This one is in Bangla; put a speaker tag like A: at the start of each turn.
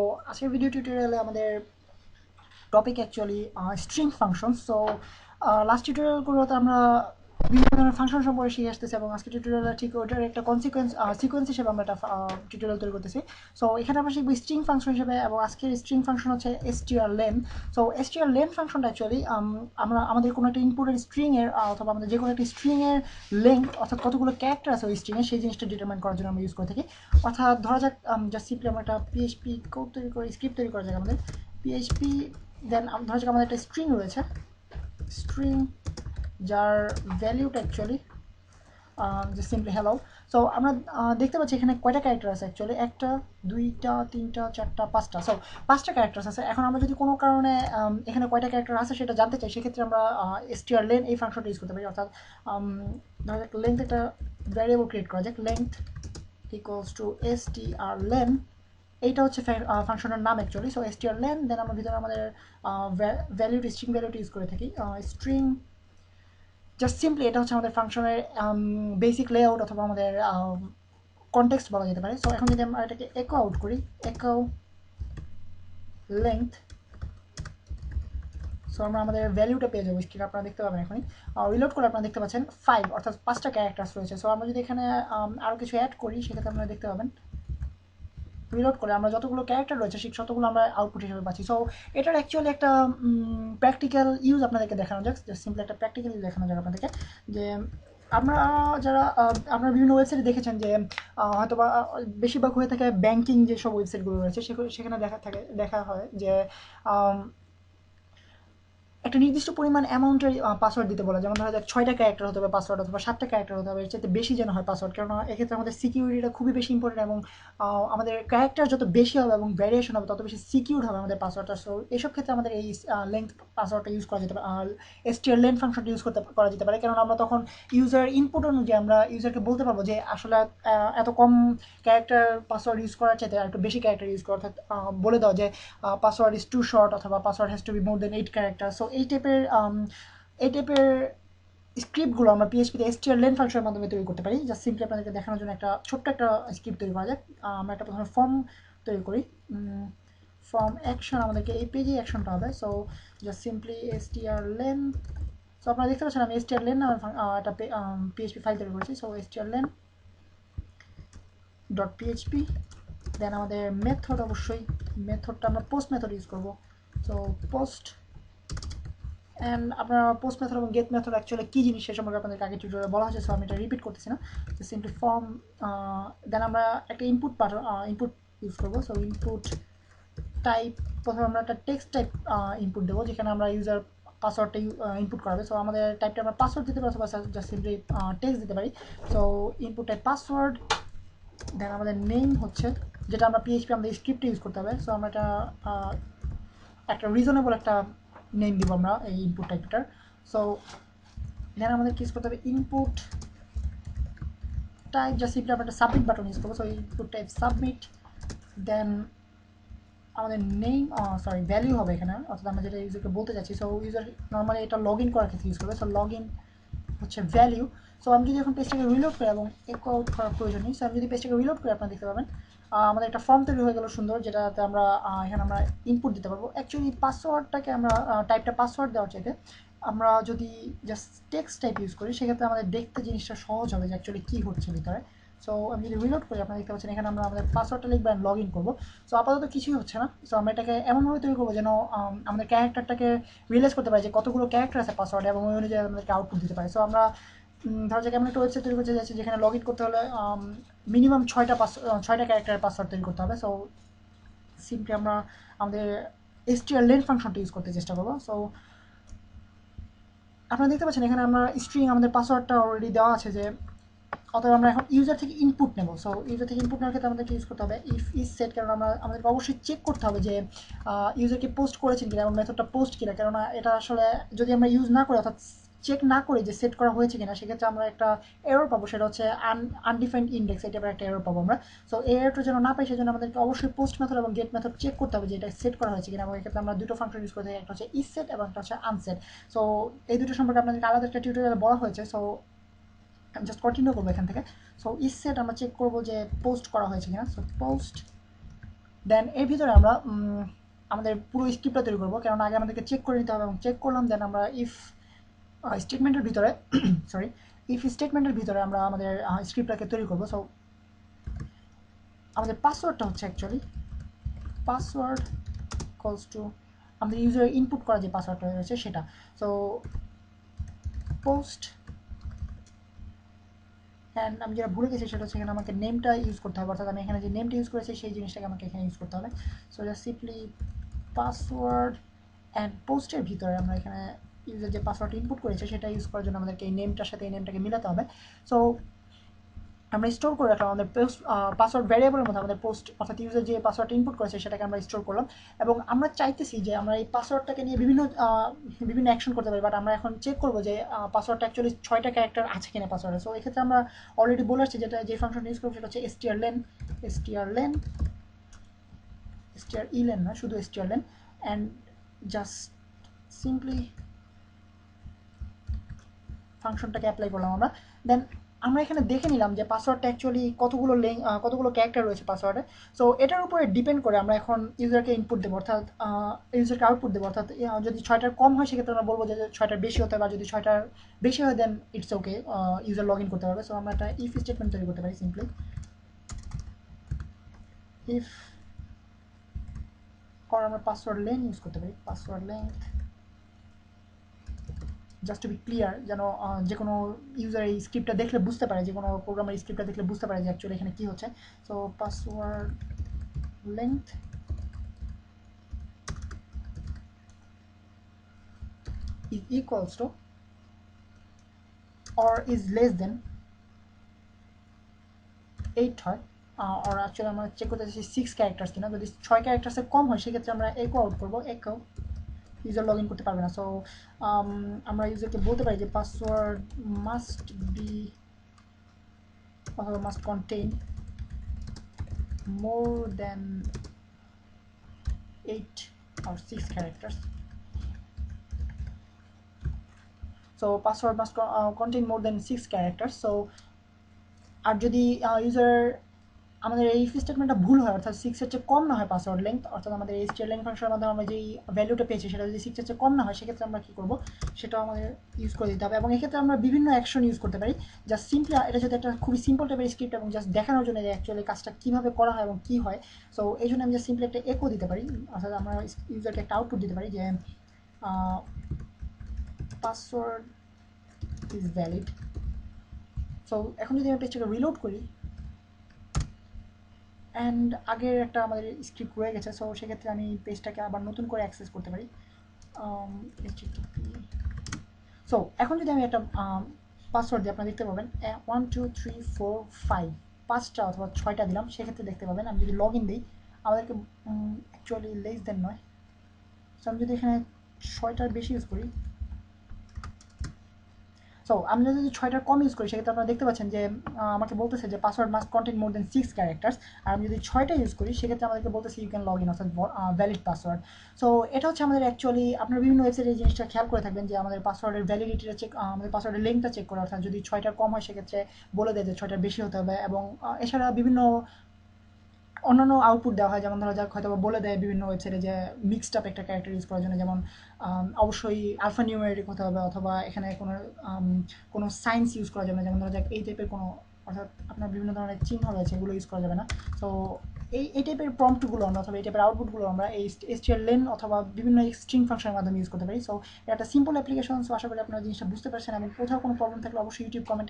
A: তো আজকের ভিডিও টিউটোরিয়ালে আমাদের topic actually string function so last টিউটোরিয়ালগুলোতে আমরা বিভিন্ন ধরনের ফাংশন সম্পর্কে শিখে আসতেছি এবং আজকে টিউটোরিয়ালে ঠিক ওটার একটা কনসিকোয়েন্স সিকোয়েন্স হিসেবে আমরা একটা টিউটোরিয়াল তৈরি করতেছি। সো এখানে আমরা শিখব স্ট্রিং ফাংশন হিসেবে এবং আজকের স্ট্রিং ফাংশন হচ্ছে STR len so STR len ফাংশনটা অ্যাকচুয়ালি আমরা, আমাদের কোনো একটা ইনপুটের স্ট্রিংয়ের অথবা আমাদের যে কোনো একটা স্ট্রিংয়ের লেন্থ অর্থাৎ কতগুলো ক্যারেক্টার আছে ওই স্ট্রিংয়ে সেই জিনিসটা ডিটারমাইন করার জন্য আমরা ইউজ করে থাকি। অর্থাৎ ধরা যাক জাস্ট সিম্পলি আমরা একটা পিএইচপি কোড তৈরি করে স্ক্রিপ্ট তৈরি করা যাক আমাদের। পিএইচপি দেন ধরা যাক আমাদের একটা স্ট্রিং রয়েছে। স্ট্রিং যার ভ্যালিউটা অ্যাকচুয়ালি যে সিম্পলি হ্যালো সো আমরা দেখতে পাচ্ছি এখানে কয়টা ক্যারেক্টার আছে অ্যাকচুয়ালি একটা, দুইটা, তিনটা, চারটা, পাঁচটা। সো পাঁচটা ক্যারেক্টার আছে। এখন আমরা যদি কোনো কারণে এখানে কয়টা ক্যারেক্টার আছে সেটা জানতে চাই, সেক্ষেত্রে আমরা এসটিআর লেন এই ফাংশনটা ইউজ করতে পারি। অর্থাৎ ধরা যাক লেন্থ একটা ভ্যারিয়েবল ক্রিয়েট করা যাক। Length equals to S T R len এইটা হচ্ছে ফাংশনের নাম actually so STR len then আমরা ভিতরে আমাদের ভ্যালিউটি স্ট্রিং ভ্যালিউটি ইউজ করে থাকি। স্ট্রিং জাস্ট সিম্পলি এটা হচ্ছে আমাদের ফাংশনের বেসিক লেআউট অথবা আমাদের কনটেক্সট বলা যেতে পারে। সো এখন যদি আমরা এটাকে একো আউট করি একো লেংথ সো আমরা আমাদের ভ্যালুটা পেয়ে যাব স্ক্রিন আপনারা দেখতে পাবেন এখনই। রিলোড করে আপনারা দেখতে পাচ্ছেন ফাইভ অর্থাৎ পাঁচটা ক্যারেক্টার্স রয়েছে। সো আমরা যদি এখানে আরও কিছু অ্যাড করি, সেক্ষেত্রে আপনারা দেখতে পাবেন রিলোড করে আমরা যতগুলো ক্যারেক্টার রয়েছে, সেই ততগুলো আমরা আউটপুট হিসেবে পাচ্ছি। সো এটার অ্যাকচুয়ালি একটা প্র্যাকটিক্যাল ইউজ আপনাদেরকে দেখানো যাক সিম্পল একটা প্র্যাকটিক্যাল ইউজ দেখানো যাক আপনাদেরকে। যে, আমরা যারা আপনারা বিভিন্ন ওয়েবসাইটে দেখেছেন যে হয়তো বা বেশিরভাগ হয়ে থাকে ব্যাংকিং যেসব ওয়েবসাইটগুলো রয়েছে সেখানে দেখা থাকে, দেখা হয় যে একটা নির্দিষ্ট পরিমাণ অ্যামাউন্টের পাসওয়ার্ড দিতে বলা, যেমন ধরা যাক ছয়টা ক্যারেক্টার হতে হবে পাসওয়ার্ড অথবা সাতটা ক্যারেক্টার হতে হবে এর চাইতে বেশি যেন হয় পাসওয়ার্ড কারণ এক্ষেত্রে আমাদের সিকিউরিটিটা খুবই বেশি ইম্পর্টেন্ট এবং আমাদের ক্যারেক্টার যত বেশি হবে এবং ভ্যারিয়েশন হবে, তত বেশি সিকিউর হবে আমাদের পাসওয়ার্ডটা সো এসব ক্ষেত্রে আমাদের এই লেন্থ পাসওয়ার্ডটা ইউজ করা যেতে পারে, আর এসটিআর লেন্থ ফাংশনটা ইউজ করতে করা যেতে পারে। কারণ আমরা তখন ইউজার ইনপুট অনুযায়ী আমরা ইউজারকে বলতে পারব যে আসলে এত কম ক্যারেক্টার পাসওয়ার্ড ইউজ করার চাইতে একটু বেশি ক্যারেক্টার ইউজ করা। অর্থাৎ বলে দাও যে পাসওয়ার্ড ইজ টু শর্ট অথবা password has to be more than eight character so এই টাইপের এই টাইপের স্ক্রিপ্টগুলো আমরা পিএইচপিতে এসটিআর লেন ফাংশনের মাধ্যমে তৈরি করতে পারি। জাস্ট সিম্পলি আপনাদেরকে দেখানোর জন্য একটা ছোট্ট একটা স্ক্রিপ্ট তৈরি করা যাক। আমরা একটা প্রথমে ফর্ম তৈরি করি। ফর্ম অ্যাকশন আমাদেরকে এই পেজে অ্যাকশনটা হবে। So just simply STR len so আপনারা দেখতে পাচ্ছেন আমি এসটিআর লেন একটা পিএইচপি ফাইল তৈরি করেছি। So STR len dot PHP then আমাদের মেথড অবশ্যই মেথডটা আমরা পোস্ট মেথড ইউজ করব। সো পোস্ট অ্যান্ড আপনার পোস্ট মেথড এবং গেট মেথড অ্যাকচুয়ালি কী জিনিস সে সম্পর্কে আপনাদের আগে টিউটোরিয়ালে বলা হয়েছে সো আমি এটা রিপিট করতেছি না। তো সিম্পলি ফর্ম দেন আমরা একটা ইনপুট পাঠ ইনপুট ইউজ করব। সো ইনপুট টাইপ প্রথমে আমরা একটা টেক্সট টাইপ ইনপুট দেবো, যেখানে আমরা ইউজার পাসওয়ার্ডটা ইনপুট করাবে। সো আমাদের টাইপটা আমরা পাসওয়ার্ড দিতে পারি, অথবা জাস্ট সিম্পলি টেক্সট দিতে পারি। So input type password then আমাদের নেম হচ্ছে, যেটা আমরা পিএইচপি আমাদের স্ক্রিপ্টে ইউজ করতে হবে। সো আমরা এটা একটা রিজনেবল একটা নেম দিব আমরা এই ইনপুট টাইপটার সো দেন আমাদের কি করতে হবে? ইনপুট টাইপ জাস্ট সিম্পলি আমরা একটা সাবমিট বাটন ইউজ করব। So input type submit then আমাদের নেম সরি ভ্যালিউ হবে এখানে। অর্থাৎ আমরা যেটা ইউজারকে বলতে চাচ্ছি সো ইউজার নর্মালি এটা লগ ইন করার ক্ষেত্রে ইউজ করবে। সো লগ ইন হচ্ছে ভ্যালিউ সো আমি যদি এখন পেজটাকে রিলোড করি এবং একো করার প্রয়োজন নেই সো আমি যদি পেজটাকে রিলোড করি, আপনারা দেখতে পাবেন আমাদের একটা ফর্ম তৈরি হয়ে গেল সুন্দর, যেটাতে আমরা এখানে আমরা ইনপুট দিতে পারব। অ্যাকচুয়ালি পাসওয়ার্ডটাকে আমরা টাইপটা পাসওয়ার্ড দেওয়ার চাইতে আমরা যদি জাস্ট টেক্সট টাইপ ইউজ করি, সেক্ষেত্রে আমাদের দেখতে জিনিসটা সহজ হবে যে অ্যাকচুয়ালি কী হচ্ছে ভিতরে। সো আমি যদি রিলোড করি, আপনারা দেখতে পাচ্ছেন, এখানে আমরা আমাদের পাসওয়ার্ডটা লিখব অ্যান্ড লগ ইন করব। সো আপাতত কিছুই হচ্ছে না। সো আমরা এটাকে এমনভাবে তৈরি করব যেন আমাদের ক্যারেক্টারটাকে রিয়েলাইজ করতে পারি যে কতগুলো ক্যারেক্টার আছে পাসওয়ার্ডে এবং ওই অনুযায়ী আমাদেরকে আউটপুট দিতে পারে। সো আমরা ধরা যাক এমন একটা ওয়েবসাইট তৈরি করতে যাচ্ছি যেখানে লগ ইন করতে হলে মিনিমাম ছয়টা পাস ছয়টা ক্যারেক্টারের পাসওয়ার্ড তৈরি করতে হবে। সো সিম্পলি আমরা আমাদের এসটিআর লেন ফাংশনটা ইউজ করতে চেষ্টা করব। সো আপনারা দেখতে পাচ্ছেন, এখানে আমরা স্ট্রিং আমাদের পাসওয়ার্ডটা অলরেডি দেওয়া আছে যে অতএব আমরা এখন ইউজার থেকে ইনপুট নেব। সো ইউজার থেকে ইনপুট নেওয়ার ক্ষেত্রে আমাদেরকে ইউজ করতে হবে ইফ ইজ সেট কারণ আমরা, আমাদেরকে অবশ্যই চেক করতে হবে যে ইউজারকে পোস্ট করেছেন কিনা এবং মেথডটা পোস্ট কিনা। কেননা এটা আসলে যদি আমরা ইউজ না করি, অর্থাৎ চেক না করে যে সেট করা হয়েছে কিনা, সেক্ষেত্রে আমরা একটা এরর পাবো। সেটা হচ্ছে আন আনডিফাইন্ড ইন্ডেক্স এটা একটা এরর পাবো আমরা। সো এই এররটা যেন না পাই, সেজন্য আমাদেরকে অবশ্যই পোস্ট মেথড এবং গেট মেথড চেক করতে হবে যে এটা সেট করা হয়েছে কিনা। এবং এক্ষেত্রে আমরা দুটো ফাংশন ইউজ করতে একটা হচ্ছে ইস সেট এবং একটা হচ্ছে আনসেট সো এই দুটো সম্পর্কে আপনাদেরকে আলাদা একটা টিউটোরিয়াল বলা হয়েছে। সো জাস্ট কন্টিনিউ করব এখান থেকে। সো ইস সেট আমরা চেক করব যে পোস্ট করা হয়েছে কিনা। সো পোস্ট দেন এর ভিতরে আমরা আমাদের পুরো স্ক্রিপ্টটা তৈরি করব। কারণ আগে আমাদেরকে চেক করে নিতে হবে এবং চেক করলাম দেন আমরা ইফ স্টেটমেন্টের ভিতরে সরি ইফ স্টেটমেন্টের ভিতরে আমরা আমাদের স্ক্রিপ্টটাকে তৈরি করব। সো আমাদের পাসওয়ার্ডটা হচ্ছে অ্যাকচুয়ালি পাসওয়ার্ড কলস টু আমাদের ইউজার ইনপুট করা যে পাসওয়ার্ডটা রয়েছে সেটা। সো পোস্ট অ্যান্ড আমি যেটা ভুলে গেছি সেটা হচ্ছে এখানে আমাকে নেমটা ইউজ করতে হবে। অর্থাৎ আমি এখানে যে নেমটা ইউজ করেছি, সেই জিনিসটাকে আমাকে এখানে ইউজ করতে হবে। So just simply password and পোস্টের ভিতরে আমরা এখানে ইউজার যে পাসওয়ার্ড ইনপুট করেছে, সেটা ইউজ করার জন্য আমাদেরকে এই নেমটার সাথে এই নেমটাকে মিলাতে হবে। সো আমরা স্টোর করে রাখলাম, আমাদের পোস্ট পাসওয়ার্ড ভ্যারিয়েবলের মধ্যে আমাদের পোস্ট অর্থাৎ ইউজার যে পাসওয়ার্ড ইনপুট করেছে, সেটাকে আমরা স্টোর করলাম। এবং আমরা চাইতেছি যে আমরা এই পাসওয়ার্ডটাকে নিয়ে বিভিন্ন বিভিন্ন অ্যাকশন করতে পারি বাট আমরা এখন চেক করব যে পাসওয়ার্ডটা অ্যাকচুয়ালি ছয়টা ক্যারেক্টার আছে কিনা পাসওয়ার্ডে সো এক্ষেত্রে আমরা অলরেডি বলে আসছি যেটা, যে ফাংশন ইউজ করব, সেটা হচ্ছে STR len STR len STR E len না, শুধু STR len and just simply ফাংশনটাকে apply করলাম আমরা। দেন আমরা এখানে দেখে নিলাম যে পাসওয়ার্ডটা অ্যাকচুয়ালি কতগুলো লেং কতগুলো ক্যারেক্টার রয়েছে পাসওয়ার্ডে সো এটার উপরে ডিপেন্ড করে আমরা এখন ইউজারকে ইনপুট দেবো, অর্থাৎ ইউজারকে আউটপুট দেবো। অর্থাৎ যদি ছয়টার কম হয়, সেক্ষেত্রে আমরা বলব যে ছয়টার বেশি হতে বা যদি ছয়টার বেশি হয় then it's okay user log in করতে পারবে। সো আমরা একটা ইফ স্টেটমেন্ট তৈরি করতে পারি সিম্পলি ইফ আমরা পাসওয়ার্ড লেন ইউজ করতে পারি। Password length just to be clear যেন যে কোনো ইউজার এই স্ক্রিপ্টটা দেখলে বুঝতে পারে যে কোনো প্রোগ্রামের স্ক্রিপ্টটা দেখলে বুঝতে পারে যে অ্যাকচুয়ালি এখানে কী হচ্ছে। So password length is equals to or is less than 8 হয়। আর অ্যাকচুয়ালি আমরা চেক করতে চাইছি সিক্স ক্যারেক্টার্স কিনা। যদি ছয় ক্যারেক্টার্সের কম হয়, সেক্ষেত্রে আমরা একো আউট করব। একো ইউজার লগ ইন করতে পারবে না। সো আমরা ইউজারকে বলতে পারি যে পাসওয়ার্ড মাস্ট বি অথবা must contain more than eight আর six characters so password must co- uh, contain more than six characters. So আর যদি ইউজার আমাদের এই স্টেটমেন্টটা ভুল হয়, অর্থাৎ সিক্সের চেয়ে কম না হয় পাসওয়ার্ড লেন্থ অর্থাৎ আমাদের এই স্টেট লেন্থ ফাংশনের মাধ্যমে আমরা যেই ভ্যালুটা পেয়েছি, সেটা যদি সিক্সের চেয়ে কম না হয়, সেক্ষেত্রে আমরা কী করব? সেটাও আমাদের ইউজ করে দিতে হবে এবং এক্ষেত্রে আমরা বিভিন্ন অ্যাকশন ইউজ করতে পারি। জাস্ট সিম্পলি এটা যদি একটা খুবই সিম্পল টাইপের স্ক্রিপ্ট এবং জাস্ট দেখানোর জন্য অ্যাকচুয়ালি কাজটা কীভাবে করা হয় এবং কী হয় সো এই জন্য আমি জাস্ট সিম্পলি একটা একো দিতে পারি, অর্থাৎ আমরা ইউজারকে একটা আউটপুট দিতে পারি যে পাসওয়ার্ড ইজ ভ্যালিড সো এখন যদি আমি পেজটাকে রিলোড করি অ্যান্ড আগের একটা আমাদের স্ক্রিপ্ট রয়ে গেছে সো সেক্ষেত্রে আমি পেজটাকে আবার নতুন করে অ্যাক্সেস করতে পারি। সো এখন যদি আমি একটা পাসওয়ার্ড দিই আপনারা দেখতে পাবেন one two three four five পাঁচটা অথবা ছয়টা দিলাম, সেক্ষেত্রে দেখতে পাবেন আমি যদি লগ ইন দিই, আমাদেরকে অ্যাকচুয়ালি লেস দেন নয়। সো আমি যদি এখানে ছয়টার বেশি ইউজ করি সো আমি যদি ছয়টার কম ইউজ করি, সেক্ষেত্রে আপনারা দেখতে পাচ্ছেন যে আমাকে বলতেছে যে password must content more than six characters আর আমি যদি ছয়টা ইউজ করি, সেক্ষেত্রে আমাদেরকে বলতেছে ইউ ক্যান লগ ইন অর্থাৎ ভ্যালিড পাসওয়ার্ড সো এটা হচ্ছে আমাদের অ্যাকচুয়ালি আপনার বিভিন্ন ওয়েবসাইটে এই জিনিসটা খেয়াল করে থাকবেন যে, আমাদের পাসওয়ার্ডের ভ্যালিডিটিটা চেক আমাদের পাসওয়ার্ডের লিঙ্কটা চেক করে। অর্থাৎ যদি ছয়টার কম হয়, সেক্ষেত্রে বলে দেয় যে ছয়টার বেশি হতে হবে এবং এছাড়া বিভিন্ন অন্যান্য আউটপুট দেওয়া হয়, যেমন ধরা যাক হয়তো বলে দেয় বিভিন্ন ওয়েবসাইটে যে মিক্সড আপ একটা ক্যারেক্টার ইউজ করার জন্য, যেমন অবশ্যই আলফা নিউমেরিক হতে হবে অথবা এখানে কোনো কোনো সায়েন্স ইউজ করা যাবে না, যেমন ধরা যাক এই টাইপের কোনো, অর্থাৎ আপনার বিভিন্ন ধরনের চিহ্ন রয়েছে, এগুলো ইউজ করা যাবে না। তো এই এই টাইপের প্রম্পটগুলো আমরা, অথবা এই টাইপের আউটপুটগুলো আমরা এই এসটিএল লেন অথবা বিভিন্ন স্ট্রিং ফাংশনের মাধ্যমে ইউজ করতে পারি। সো এটা সিম্পল অ্যাপ্লিকেশন সো আশা করি আপনারা জিনিসটা বুঝতে পারছেন। এবং কোথাও কোনো প্রবলেম থাকলে অবশ্যই ইউটিউব কমেন্টে